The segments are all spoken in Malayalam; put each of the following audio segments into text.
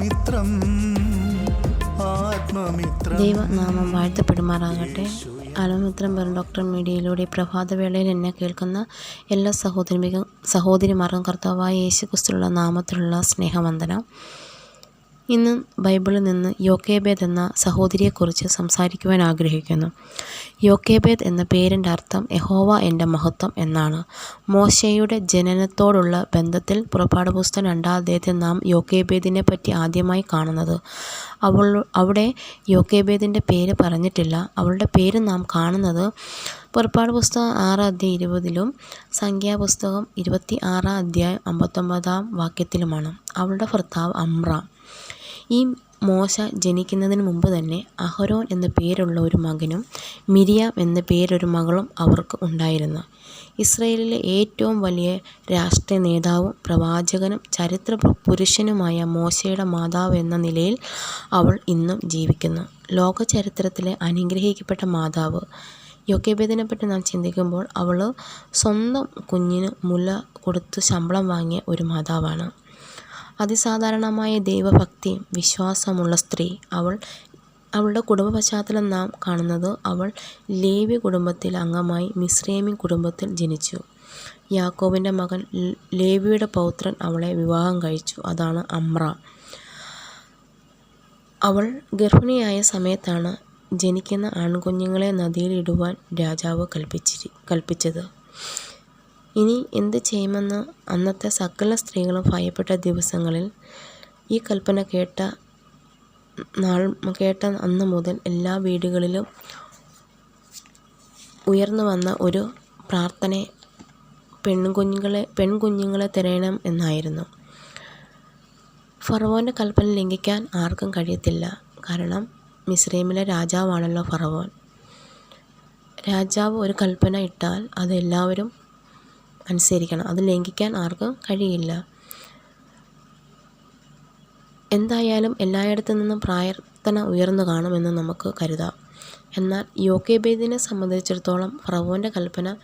ആത്മമിത്രം ദൈവനാമം വാഴ്ത്തപ്പെടുമാറാകട്ടെ. ആത്മമിത്രം പറഞ്ഞ ഡോക്ടർ മീഡിയയിലൂടെ പ്രഭാതവേളയിൽ എന്നെ കേൾക്കുന്ന എല്ലാ സഹോദരി സഹോദരിമാർക്കും കർത്താവായ യേശു നാമത്തിലുള്ള സ്നേഹവന്ദനം. ഇന്ന് ബൈബിളിൽ നിന്ന് യോക്കേബേദ് എന്ന സഹോദരിയെക്കുറിച്ച് സംസാരിക്കുവാൻ ആഗ്രഹിക്കുന്നു. യോക്കേബേദ് എന്ന പേരിന്റെ അർത്ഥം യഹോവ എന്റെ മഹത്വം എന്നാണ്. മോശയുടെ ജനനത്തോടുള്ള ബന്ധത്തിൽ പുറപ്പാട് പുസ്തകം രണ്ടാം അധ്യായത്തിൽ നാം യോക്കേബേദിനെ പറ്റി ആദ്യമായി കാണുന്നത്. അവൾ അവിടെ യോക്കേബേദിന്റെ പേര് പറഞ്ഞിട്ടില്ല. അവളുടെ പേര് നാം കാണുന്നത് പുറപ്പാട് പുസ്തകം ആറ് അധ്യായം ഇരുപതിലും സംഖ്യാപുസ്തകം ഇരുപത്തി ആറാം അധ്യായം അമ്പത്തൊമ്പതാം വാക്യത്തിലുമാണ്. അവളുടെ ഭർത്താവ് അമ്ര. ഈ മോശ ജനിക്കുന്നതിന് മുമ്പ് തന്നെ അഹരോൻ എന്ന പേരുള്ള ഒരു മകനും മിരിയാം എന്ന പേരൊരു മകളും അവർക്ക് ഉണ്ടായിരുന്നു. ഇസ്രയേലിലെ ഏറ്റവും വലിയ രാഷ്ട്രീയ നേതാവും പ്രവാചകനും ചരിത്ര പുരുഷനുമായ മോശയുടെ മാതാവ് എന്ന നിലയിൽ അവൾ ഇന്നും ജീവിക്കുന്നു. ലോക ചരിത്രത്തിലെ അനുഗ്രഹിക്കപ്പെട്ട മാതാവ്. യോഗ്യഭേദനെ പറ്റി നാം ചിന്തിക്കുമ്പോൾ അവൾ സ്വന്തം കുഞ്ഞിന് മുല കൊടുത്ത് ശമ്പളം വാങ്ങിയ ഒരു മാതാവാണ്. അതിസാധാരണമായ ദൈവഭക്തിയും വിശ്വാസമുള്ള സ്ത്രീ അവൾ അവളുടെ കുടുംബ പശ്ചാത്തലം നാം കാണുന്നത് അവൾ ലേവി കുടുംബത്തിൽ അംഗമായി മിസ്രൈമി കുടുംബത്തിൽ ജനിച്ചു. യാക്കോബിന്റെ മകൻ ലേവിയുടെ പൗത്രൻ അവളെ വിവാഹം കഴിച്ചു. അതാണ് അമ്ര. അവൾ ഗർഭിണിയായ സമയത്താണ് ജനിക്കുന്ന ആൺകുഞ്ഞുങ്ങളെ നദിയിലിടുവാൻ രാജാവ് കൽപ്പിച്ചിരി കൽപ്പിച്ചത്. ഇനി എന്ത് ചെയ്യുമെന്ന് അന്നത്തെ സകല സ്ത്രീകളും ഭയപ്പെട്ട ദിവസങ്ങളിൽ ഈ കൽപ്പന കേട്ട നാൾ കേട്ട അന്ന് മുതൽ എല്ലാ വീടുകളിലും ഉയർന്നു വന്ന ഒരു പ്രാർത്ഥന പെൺകുഞ്ഞുങ്ങളെ പെൺകുഞ്ഞുങ്ങളെ തിരയണം എന്നായിരുന്നു. ഫറവോന്റെ കൽപ്പന ലംഘിക്കാൻ ആർക്കും കഴിയത്തില്ല. കാരണം മിസ്രൈമിലെ രാജാവാണല്ലോ ഫറവോൻ. രാജാവ് ഒരു കൽപ്പന ഇട്ടാൽ അത് എല്ലാവരും അനുസരിക്കണം. അത് ലംഘിക്കാൻ ആർക്കും കഴിയില്ല. എന്തായാലും എല്ലായിടത്തു നിന്നും പ്രാർത്ഥന ഉയർന്നു കാണുമെന്ന് നമുക്ക് കരുതാം. എന്നാൽ യോക്കേബേദിനെ സംബന്ധിച്ചിടത്തോളം ഫറവോന്റെ കൽപ്പന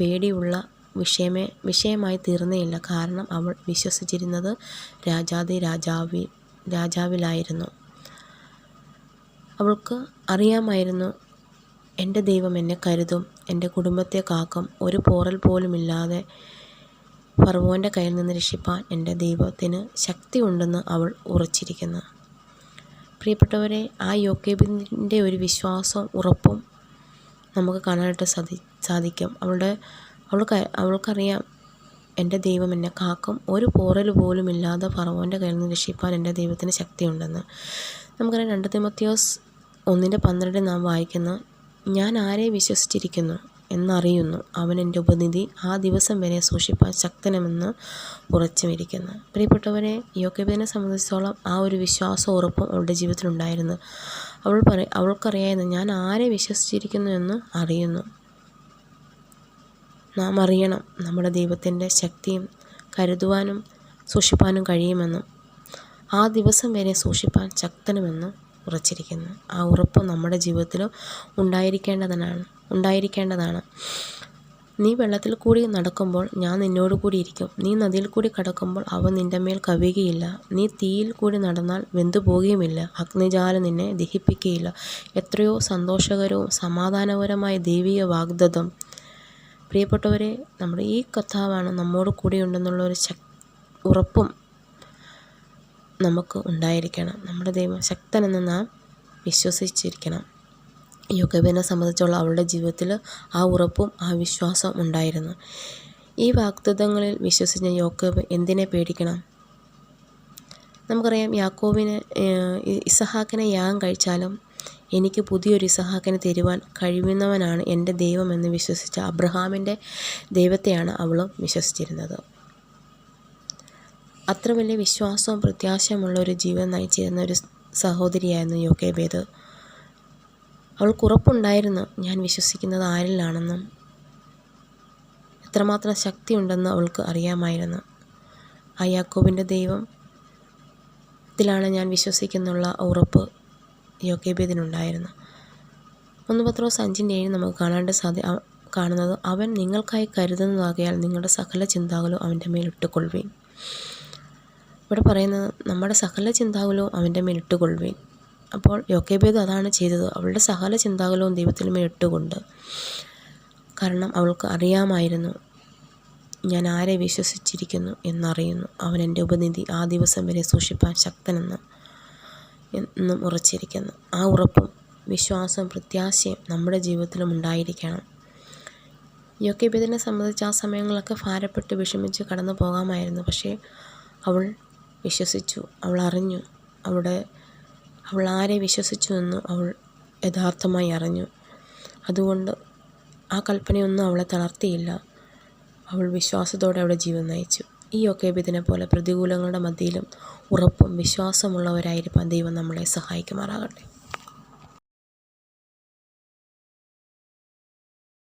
പേടിയുള്ള വിഷയമേ വിഷയമായി തീർന്നേയില്ല. കാരണം അവൾ വിശ്വസിച്ചിരുന്നത് രാജാതി രാജാവി രാജാവിലായിരുന്നു. അവൾക്ക് അറിയാമായിരുന്നു എന്റെ ദൈവം എന്നെ കരുതും. എന്റെ കുടുംബത്തെ കാക്കും ഒരു പോറൽ പോലുമില്ലാതെ ഫർവോന്റെ കയ്യിൽ നിന്ന് രക്ഷിപ്പാൻ എന്റെ ദൈവത്തിന് ശക്തിയുണ്ടെന്ന് അവൾ ഉറച്ചിരിക്കുന്നു. പ്രിയപ്പെട്ടവരെ ആ യോക്കേബിന്റെ ഒരു വിശ്വാസവും ഉറപ്പും നമുക്ക് കാണാനായിട്ട് സാധി സാധിക്കും. അവളുടെ അവൾക്ക് അവൾക്കറിയാം എന്റെ ദൈവം എന്നെ കാക്കും ഒരു പോറൽ പോലും ഇല്ലാതെ ഫറവോന്റെ കയ്യിൽ നിന്ന് രക്ഷിപ്പാൻ എന്റെ ദൈവത്തിന് ശക്തിയുണ്ടെന്ന്. നമുക്കറിയാം രണ്ട് തിമത്യോസ് ഒന്നിന്റെ പന്ത്രണ്ട് നാം വായിക്കുന്നു ഞാൻ ആരെ വിശ്വസിച്ചിരിക്കുന്നു എന്നറിയുന്നു. അവൻ എന്റെ ഉപനിധി. ആ ദിവസം വരെ സൂക്ഷിപ്പാൻ ശക്തനമെന്ന് ഉറച്ചുമിരിക്കുന്നു. പ്രിയപ്പെട്ടവരെ യോഗ്യബേനെ സംബന്ധിച്ചിടത്തോളം ആ ഒരു വിശ്വാസം ഉറപ്പും അവളുടെ ജീവിതത്തിലുണ്ടായിരുന്നു. അവൾ പറ അവൾക്കറിയായിരുന്നു ഞാൻ ആരെ വിശ്വസിച്ചിരിക്കുന്നു എന്ന് അറിയുന്നു. നാം അറിയണം നമ്മുടെ ദൈവത്തിന്റെ ശക്തിയും കരുതുവാനും സൂക്ഷിപ്പാനും കഴിയുമെന്നും ആ ദിവസം വരെ സൂക്ഷിപ്പാൻ ശക്തനുമെന്നും ഉറച്ചിരിക്കുന്നു. ആ ഉറപ്പ് നമ്മുടെ ജീവിതത്തിലും ഉണ്ടായിരിക്കേണ്ടതാണ് ഉണ്ടായിരിക്കേണ്ടതാണ്. നീ വെള്ളത്തിൽ കൂടി നടക്കുമ്പോൾ ഞാൻ നിന്നോട് കൂടി ഇരിക്കും. നീ നദിയിൽ കൂടി കടക്കുമ്പോൾ അവ നിന്റെ മേൽ കവിയുകയില്ല. നീ തീയിൽ കൂടി നടന്നാൽ വെന്തു പോകുകയുമില്ല. അഗ്നിജാലം നിന്നെ ദഹിപ്പിക്കുകയില്ല. എത്രയോ സന്തോഷകരവും സമാധാനപരമായ ദൈവീയ വാഗ്ദത്തം. പ്രിയപ്പെട്ടവരെ നമ്മുടെ ഈ കഥാവാണ് നമ്മോട് കൂടി ഉണ്ടെന്നുള്ള ഒരു ശക് ഉറപ്പും നമുക്ക് ഉണ്ടായിരിക്കണം. നമ്മുടെ ദൈവം ശക്തനെന്ന് നാം വിശ്വസിച്ചിരിക്കണം. യോഗവിനെ സംബന്ധിച്ചുള്ള അവളുടെ ജീവിതത്തിൽ ആ ഉറപ്പും ആ വിശ്വാസവും ഉണ്ടായിരുന്നു. ഈ വാഗ്ദത്തങ്ങളിൽ വിശ്വസിച്ച യോഗവ് എന്തിനെ പേടിക്കണം? നമുക്കറിയാം യാക്കോബിനെ ഇസഹാക്കിനെ യാഗം കഴിച്ചാലും എനിക്ക് പുതിയൊരു ഇസഹാക്കിനെ തരുവാൻ കഴിയുന്നവനാണ് എന്റെ ദൈവമെന്ന് വിശ്വസിച്ച അബ്രഹാമിന്റെ ദൈവത്തെയാണ് അവളും വിശ്വസിച്ചിരുന്നത്. അത്ര വലിയ വിശ്വാസവും പ്രത്യാശയുമുള്ള ഒരു ജീവിതം നയിച്ചിരുന്ന ഒരു സഹോദരിയായിരുന്നു യോക്കേബേദ്. അവൾക്ക് ഉറപ്പുണ്ടായിരുന്നു ഞാൻ വിശ്വസിക്കുന്നത് ആരിലാണെന്നും എത്രമാത്രം ശക്തിയുണ്ടെന്ന് അവൾക്ക് അറിയാമായിരുന്നു. ആ യാക്കോബിന്റെ ദൈവം ത്തിലാണ് ഞാൻ വിശ്വസിക്കുന്നുള്ള ഉറപ്പ് യോക്കേബേദിനുണ്ടായിരുന്നു. ഒന്ന് പത്രോ അഞ്ചിന്റെ ഏഴ് നമുക്ക് കാണാണ്ട് സാധ്യ കാണുന്നത് അവൻ നിങ്ങൾക്കായി കരുതുന്നതാകയാൽ നിങ്ങളുടെ സകല ചിന്താകളും അവന്റെ മേൽ ഇട്ടുകൊള്ളുകയും ഇവിടെ പറയുന്നത് നമ്മുടെ സകല ചിന്താകുലവും അവന്റെ മിനിട്ടുകൊള്ളുവിൻ അപ്പോൾ യോക്കേബേദ് അതാണ് ചെയ്തത്. അവളുടെ സകല ചിന്താകുലവും ദൈവത്തിന് മിനിട്ടുകൊണ്ട് കാരണം അവൾക്ക് അറിയാമായിരുന്നു ഞാൻ ആരെ വിശ്വസിച്ചിരിക്കുന്നു എന്നറിയുന്നു. അവൻ എന്റെ ഉപനിധി ആ ദിവസം വരെ സൂക്ഷിപ്പാൻ ശക്തനെന്ന് എന്നും ഉറച്ചിരിക്കുന്നു. ആ ഉറപ്പും വിശ്വാസവും പ്രത്യാശയും നമ്മുടെ ജീവിതത്തിലും ഉണ്ടായിരിക്കണം. യോക്കേബിദിനെ സംബന്ധിച്ച് ആ സമയങ്ങളൊക്കെ ഭാരപ്പെട്ട് വിഷമിച്ച് കടന്നു പോകാമായിരുന്നു പക്ഷേ അവൾ വിശ്വസിച്ചു. അവൾ അറിഞ്ഞു. അവിടെ അവൾ ആരെ വിശ്വസിച്ചു എന്ന് അവൾ യഥാർത്ഥമായി അറിഞ്ഞു. അതുകൊണ്ട് ആ കൽപ്പനയൊന്നും അവളെ തളർത്തിയില്ല. അവൾ വിശ്വാസത്തോടെ അവളെ ജീവൻ നയിച്ചു. ഈ യോക്കേബിദിനെ പോലെ പ്രതികൂലങ്ങളുടെ മധ്യയിലും ഉറപ്പും വിശ്വാസമുള്ളവരായിരിക്കാൻ ദൈവം നമ്മളെ സഹായിക്കുമാറാകട്ടെ.